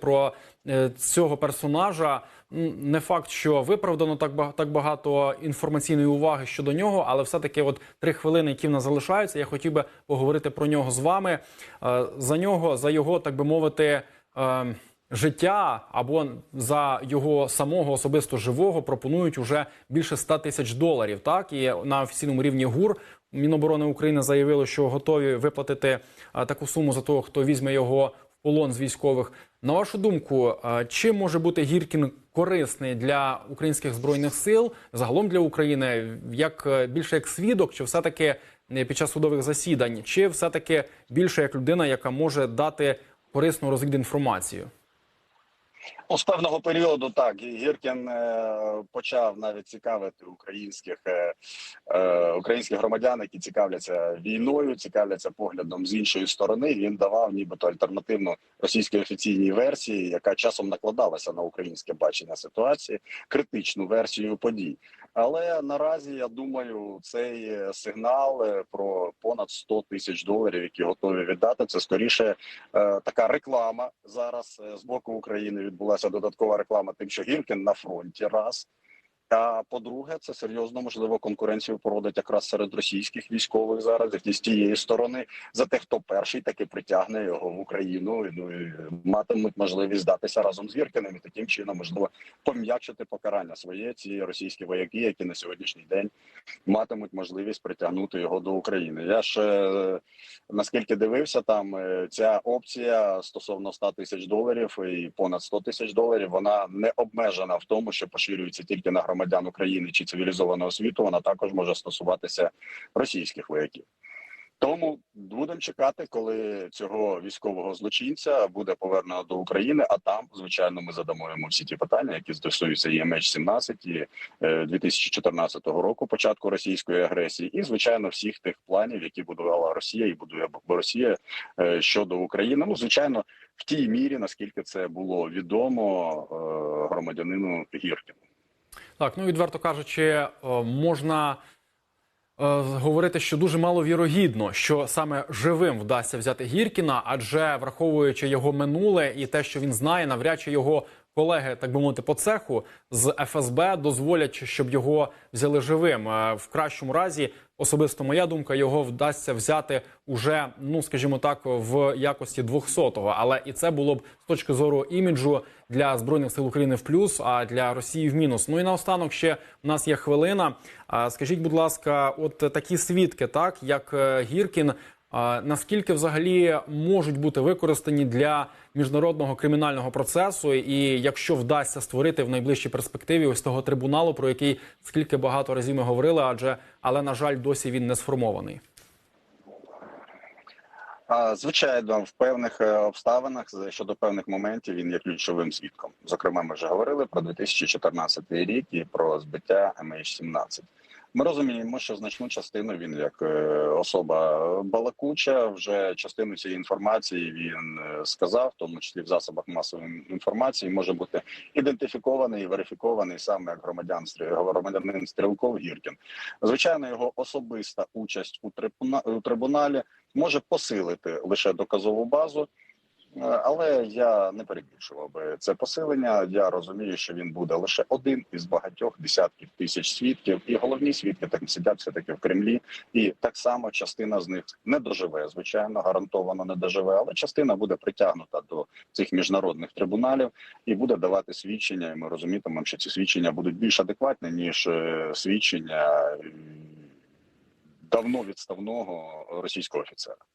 про е, цього персонажа. Не факт, що виправдано так багато інформаційної уваги щодо нього, але все-таки, от три хвилини, які в нас залишаються, я хотів би поговорити про нього з вами. Е, За нього, за його, так би мовити. е, Життя або за його самого особисто живого пропонують уже більше 100 тисяч доларів. Так і на офіційному рівні ГУР Міноборони України заявило, що готові виплатити таку суму за того, хто візьме його полон з військових. На вашу думку, е, чим може бути Гіркін корисний для українських збройних сил, загалом для України, як е, більше як свідок, чи все таки під час судових засідань, чи все таки більше як людина, яка може дати корисну розвідінформацію? Ну, з певного періоду так Гіркін е, почав навіть цікавити українських е, е, українських громадян, які цікавляться війною, цікавляться поглядом з іншої сторони. Він давав нібито альтернативну російській офіційній версії, яка часом накладалася на українське бачення ситуації, критичну версію подій. Але наразі я думаю, цей сигнал про понад 100 тисяч доларів, які готові віддати, це скоріше така реклама зараз з боку України відбулася додаткова реклама, тим, що Гіркін на фронті раз. А по-друге, це серйозно можливо конкуренцію породить якраз серед російських військових зараз і з тієї сторони за те, хто перший таки притягне його в Україну. Ну і матимуть можливість здатися разом з Гіркиним і таким чином можливо пом'якшити покарання своє ці російські вояки, які на сьогоднішній день матимуть можливість притягнути його до України. Я ж е, наскільки дивився, там е, ця опція стосовно 100 тисяч доларів і понад 100 тисяч доларів, вона не обмежена в тому, що поширюється тільки на громадян України чи цивілізованого світу. Вона також може стосуватися російських вояків. Тому будемо чекати, коли цього військового злочинця буде повернено до України. А там, звичайно, ми задамо йому всі ті питання, які стосуються і МН-17, і е, 2014 року, початку російської агресії, і звичайно, всіх тих планів, які будувала Росія і будує Росія е, щодо України. Ну, звичайно, в тій мірі, наскільки це було відомо е, громадянину Гіркіну. Так, ну відверто кажучи, е, можна е, говорити, що дуже маловірогідно, що саме живим вдасться взяти Гіркіна, адже враховуючи його минуле і те, що він знає, навряд чи його колеги, так би мовити, по цеху з ФСБ дозволять, щоб його взяли живим. Е, В кращому разі, особисто моя думка, його вдасться взяти уже, ну скажімо так, в якості 200-го. Але і це було б з точки зору іміджу для збройних сил України в плюс, а для Росії в мінус. Ну і наостанок ще у нас є хвилина. Скажіть, будь ласка, от такі свідки, так як е, Гіркін. Наскільки взагалі можуть бути використані для міжнародного кримінального процесу, і якщо вдасться створити в найближчій перспективі ось того трибуналу, про який скільки багато разів ми говорили, адже але на жаль, досі він не сформований. Звичайно, в певних е, обставинах щодо певних моментів він є ключовим свідком. Зокрема, ми вже говорили про 2014 рік і про збиття MH17. Ми розуміємо, що значну частину він як е, особа балакуча, вже частину цієї інформації він е, сказав, в тому числі в засобах масової інформації, може бути ідентифікований і верифікований саме як громадян громадянин Стрілков Гіркін. Звичайно, його особиста участь у трибуналі може посилити лише доказову базу. Е, Але я не перебільшував би це посилення. Я розумію, що він буде лише один із багатьох десятків тисяч свідків, і головні свідки так сидять все таки в Кремлі. І так само частина з них не доживе, звичайно, гарантовано не доживе, але частина буде притягнута до цих міжнародних трибуналів і буде давати свідчення. І ми розумітимемо, що ці свідчення будуть більш адекватні ніж е, свідчення давно відставного російського офіцера.